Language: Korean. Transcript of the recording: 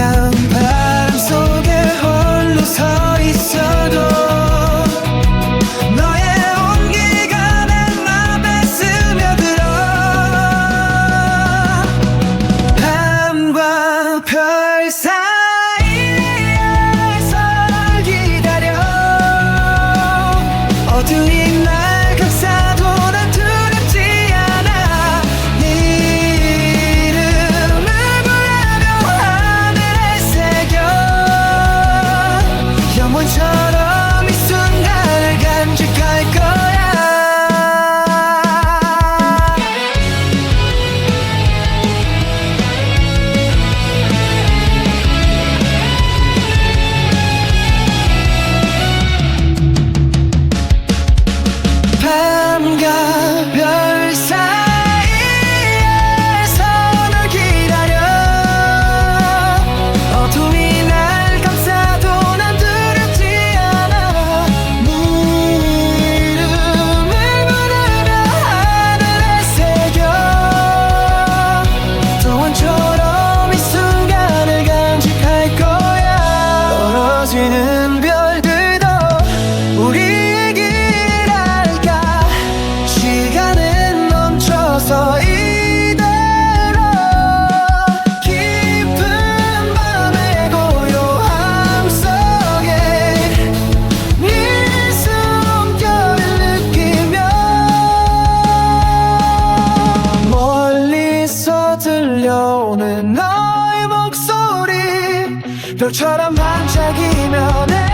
차가운 바람 속에 홀로 서 있도, 너의 온기가 내 맘에 스며들어 밤과 별 사이에서 기다려. 들려오는 너의 목소리. 별처럼 반짝이며 내